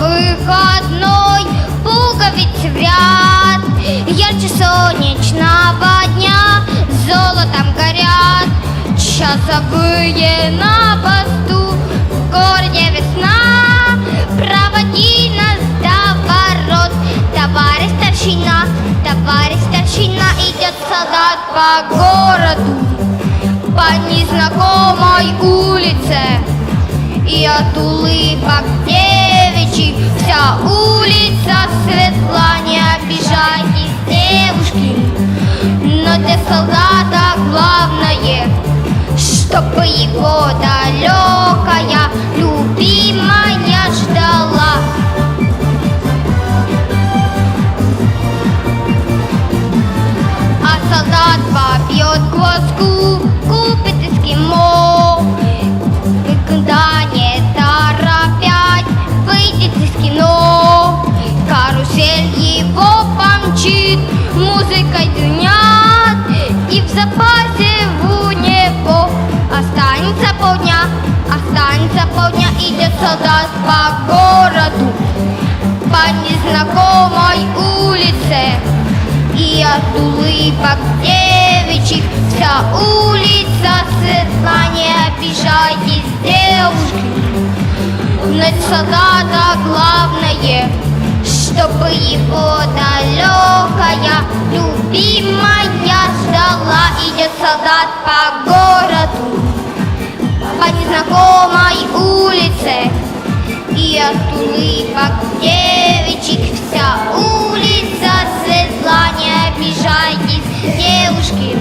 выходной. Пуговицы в ряд Ярче солнечного дня. Золотом горят Часовые на посту. В городе весна Проводи нас до ворот. Товарищ старшина, товарищ старшина Идет солдат по городу. По незнакомой улице И от улыбок девичьих Вся улица светла Не обижайтесь, девушки. Но для солдата главное Чтобы его далекая помчит, музыкой дунят. И в запасе у него останется полдня, останется полдня. Идет солдат по городу, по незнакомой улице. И от улыбок девичьих Вся улица светла Не обижайтесь, девушки Но для солдата главное Чтобы его далекая Любимая ждала. Идет солдат по городу По незнакомой улице. И от улыбок девичек вся улица светла, не обижайтесь, девушки.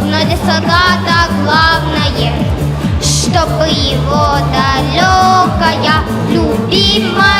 Но для солдата главное, чтобы его далекая, любимая